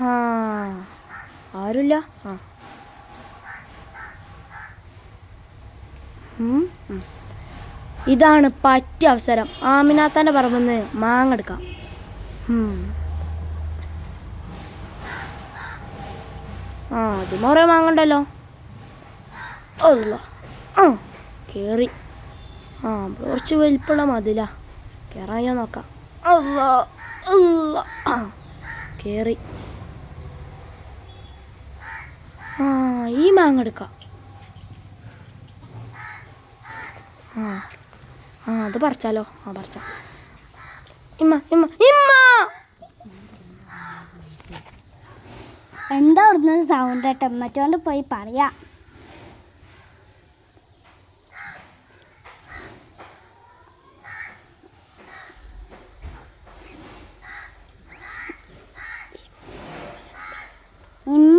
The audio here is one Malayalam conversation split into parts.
ആ. ആരുമില്ല ആ. ഇതാണ് പറ്റിയ അവസരം. ആമിനാത്താന്റെ പറമ്പെന്ന് മാങ്ങെടുക്കാം ആ അത് കുറേ മാങ്ങണ്ടല്ലോ അല്ല ആ കയറി ആ കുറച്ച് വലിപ്പമുള്ള മതില. കയറാൻ ഞാൻ നോക്കാം. അല്ല കയറി ആ ഈ മാങ്ങ എടുക്കാം. ആ ആ അത് പറിച്ചാലോ? ആ പറിച്ച. ഇമ്മ ഇമ്മ ഇമ്മ! എന്താ അവിടുന്ന് സൗണ്ട് കേട്ടോ? മറ്റോണ്ട് പോയി പറയാം.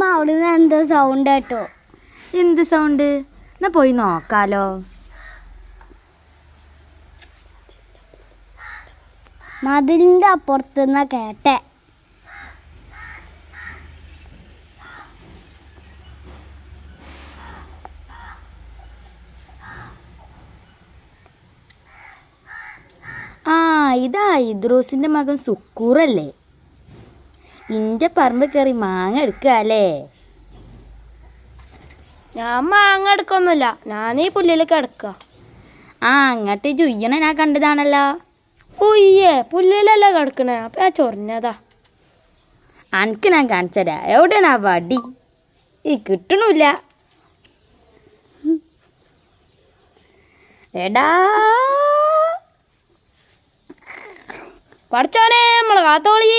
അവിടുന്ന് എന്തോ സൗണ്ട് കേട്ടോ. എന്ത് സൗണ്ട് എന്നാ പോയി നോക്കാലോ. മതിലിന്റെ അപ്പുറത്തുനിന്ന് കേട്ടെ. ആ ഇതാ ഇദ്രൂസിന്റെ മകൻ സുക്കൂറല്ലേ? ഇന്റെ പറമ്പ് കയറി മാങ്ങ എടുക്കാല്ലേ ഞാൻ മാങ്ങ എടുക്കൊന്നുമില്ല. ഞാനീ ഈ പുല്ലിൽ കിടക്കുക ആ അങ്ങോട്ട് ചുയ്യണ ഞാൻ കണ്ടതാണല്ലോ. ഉയ്യേ പുല്ലിലല്ല കിടക്കണേ? അപ്പൊ ഞാൻ ചൊറിഞ്ഞതാ. അനക്ക് ഞാൻ കാണിച്ചരാ. എവിടെയാണ് ആ വടി? ഈ കിട്ടണില്ല. എടാ. പഠിച്ചോനെ നമ്മളെ കാത്തോളി.